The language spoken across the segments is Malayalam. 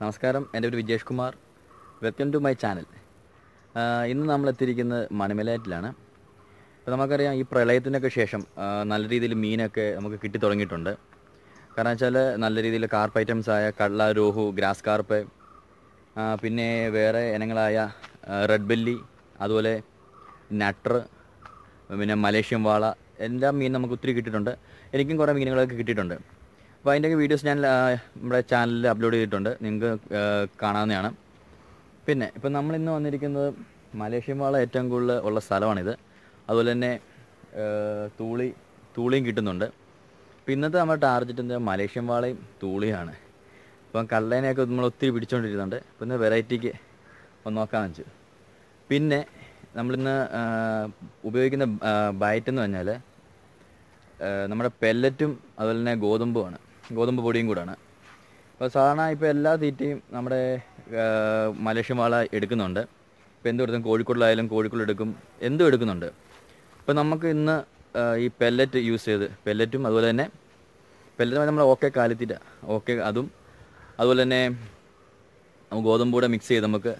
നമസ്കാരം. എന്റെ പേര് Vijesh Kumar. Welcome to my channel ഇന്ന് നമ്മൾ എത്തിയിരിക്കുന്നത് മണിമലയാറ്റിലാണ്. അപ്പോൾ നമുക്കറിയാം ഈ പ്രളയത്തിനൊക്കെ ശേഷം നല്ല രീതിയിൽ മീനൊക്കെ നമുക്ക് കിട്ടി തുടങ്ങിയിട്ടുണ്ട്. കാരണം വെച്ചാൽ നല്ല രീതിയിൽ കാർപ്പ് ഐറ്റംസ് ആയ കള്ള രോഹു ഗ്രാസ് കാർപ്പ് പിന്നെ വേറെ ഇനങ്ങളായ റെഡ് ബെല്ലി അതുപോലെ നട്ടർ പിന്നെ മലേഷ്യൻ വാള എല്ലാ മീൻ നമുക്ക് ഒത്തിരി കിട്ടിയിട്ടുണ്ട്. എനിക്കും കുറേ മീനുകളൊക്കെ കിട്ടിയിട്ടുണ്ട്. അപ്പോൾ അതിന്റെയൊക്കെ വീഡിയോസ് ഞാൻ നമ്മുടെ ചാനലിൽ അപ്ലോഡ് ചെയ്തിട്ടുണ്ട്. നിങ്ങൾക്ക് കാണാവുന്നതാണ്. പിന്നെ ഇപ്പം നമ്മളിന്ന് വന്നിരിക്കുന്നത് മലേഷ്യൻ വാള ഏറ്റവും കൂടുതൽ ഉള്ള സ്ഥലമാണിത്. അതുപോലെ തന്നെ തൂളി തൂളിയും കിട്ടുന്നുണ്ട്. അപ്പം ഇന്നത്തെ നമ്മുടെ ടാർഗറ്റ് എന്താ? മലേഷ്യൻ വാളയും തൂളിയാണ്. ഇപ്പം കള്ളേനെയൊക്കെ നമ്മൾ ഒത്തിരി പിടിച്ചുകൊണ്ടിരുന്നുണ്ട് ഇപ്പം ഇന്ന് വെറൈറ്റിക്ക് ഒന്ന് നോക്കാമെന്ന് വെച്ചു. പിന്നെ നമ്മളിന്ന് ഉപയോഗിക്കുന്ന ബയറ്റ് എന്ന് പറഞ്ഞാൽ നമ്മുടെ പെല്ലറ്റും അതുപോലെ തന്നെ ഗോതമ്പുമാണ് ഗോതമ്പ് പൊടിയും കൂടാണ്. അപ്പോൾ സാധാരണ ഇപ്പോൾ എല്ലാ തീറ്റയും നമ്മുടെ മലേഷ്യൻ വാള എടുക്കുന്നുണ്ട്. ഇപ്പോൾ എന്ത് എടുത്തും കോഴിക്കോടിലായാലും കോഴിക്കോട് എടുക്കും എന്തും എടുക്കുന്നുണ്ട്. ഇപ്പോൾ നമുക്ക് ഇന്ന് ഈ പെല്ലറ്റ് യൂസ് ചെയ്ത് പെല്ലറ്റും അതുപോലെ തന്നെ പെല്ലറ്റ് നമ്മൾ ഓക്കെ കാലിത്തീറ്റ ഓക്കെ അതും അതുപോലെ തന്നെ ഗോതമ്പ് കൂടെ മിക്സ് ചെയ്ത് നമുക്ക്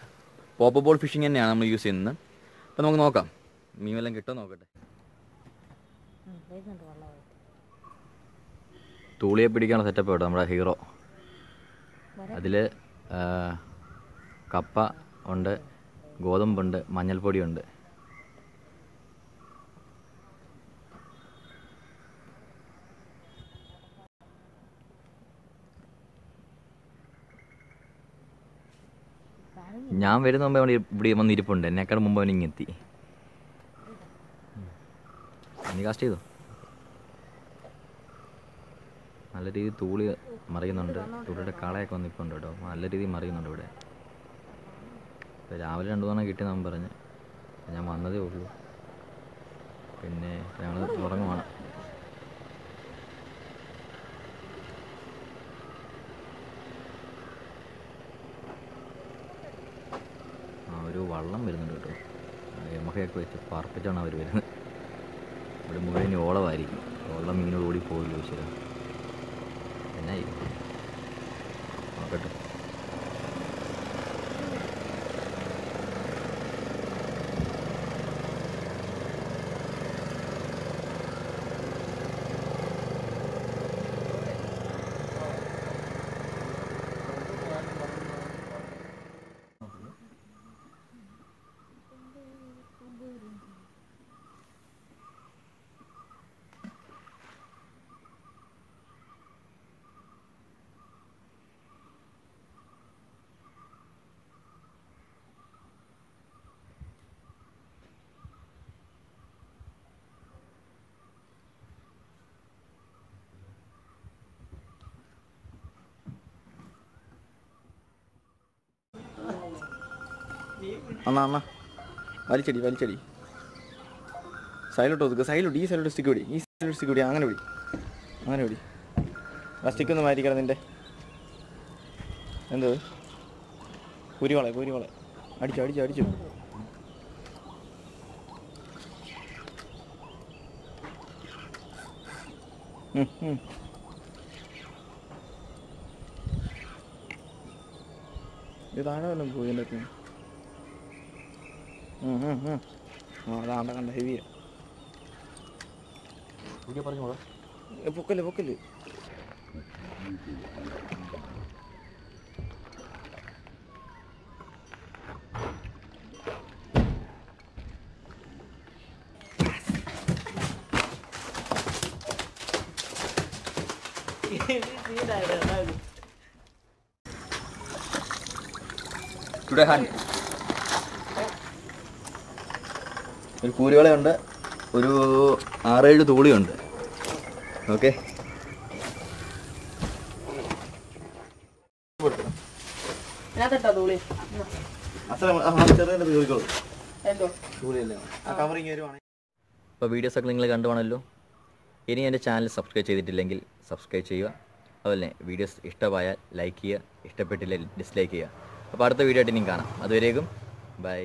പോപ്പ് ബോൾ ഫിഷിംഗ് തന്നെയാണ് നമ്മൾ യൂസ് ചെയ്യുന്നത്. അപ്പോൾ നമുക്ക് നോക്കാം. മീൻ വല്ലതും കിട്ടുമോ നോക്കട്ടെ. തൂളിയെ പിടിക്കാനുള്ള സെറ്റപ്പ് കേട്ടോ നമ്മുടെ ഹീറോ അതിൽ കപ്പ ഉണ്ട് ഗോതമ്പുണ്ട് മഞ്ഞൾപ്പൊടിയുണ്ട് ഞാൻ വരുന്ന മുമ്പ് അവൻ ഇവിടെ വന്നിരിപ്പുണ്ട്. എന്നെക്കാൾ മുമ്പ് അവൻ ഇങ്ങെത്തി. നീ കാസ്റ്റ് ചെയ്തോ? നല്ല രീതിയിൽ തൂളി മറിയുന്നുണ്ട്. തൂളിയുടെ കളയൊക്കെ വന്ന് നിൽപ്പുണ്ട് കേട്ടോ. നല്ല രീതിയിൽ മറിയുന്നുണ്ട് ഇവിടെ. ഇപ്പോൾ രാവിലെ രണ്ടു തവണ കിട്ടി നമ്മൾ പറഞ്ഞ്. ഞാൻ വന്നതേ ഉള്ളൂ. പിന്നെ ഞങ്ങൾ ഉറങ്ങുവാണ്. ആ ഒരു വള്ളം വരുന്നുണ്ട് കേട്ടോ. എമഹയൊക്കെ വെച്ച് പറപ്പിച്ചാണ് അവർ വരുന്നത്. ഇവിടെ മുഴുവൻ ഓളമായിരിക്കും. ഓളം മീനോട് ഓടി ないよね。わかる。അണ്ണാ അണ്ണാ. വലിച്ചടി വലിച്ചടി. സൈലോട്ട് ഒതുക്കുക സൈലോട്ട് ഈ സൈലോട്ട് സ്റ്റിക്ക് പിടി. ഈ സൈലോട്ട് സ്റ്റിക്ക് പിടി. അങ്ങനെ പിടി. അങ്ങനെ പിടി. ആ സ്റ്റിക്ക് ഒന്ന് മാറ്റിക്കണം നിന്റെ എന്തത് പുരിവളെ പുരിവളെ അടിച്ചു അടിച്ചു അടിച്ചു. ഇത് താഴെ വല്ലതും പോയി എന്റെ അതാണ്ട കണ്ട ഹെവിയാ പൊക്കൽ പൊക്കൽ. ടുഡേ ഹാൻ ഒരു കൂലിവളയുണ്ട് ഒരു ആറേഴ് തൂളിയുണ്ട്. ഓക്കെ. അപ്പൊ അപ്പോൾ വീഡിയോസൊക്കെ നിങ്ങൾ കണ്ടുവാണല്ലോ ഇനി എന്റെ ചാനൽ സബ്സ്ക്രൈബ് ചെയ്തിട്ടില്ലെങ്കിൽ സബ്സ്ക്രൈബ് ചെയ്യുക. അതുപോലെ വീഡിയോസ് ഇഷ്ടമായാൽ ലൈക്ക് ചെയ്യുക. ഇഷ്ടപ്പെട്ടില്ലെങ്കിൽ ഡിസ്ലൈക്ക് ചെയ്യുക. അപ്പോൾ അടുത്ത വീഡിയോ ആയിട്ട് ഇനിയും കാണാം. അതുവരേക്കും ബൈ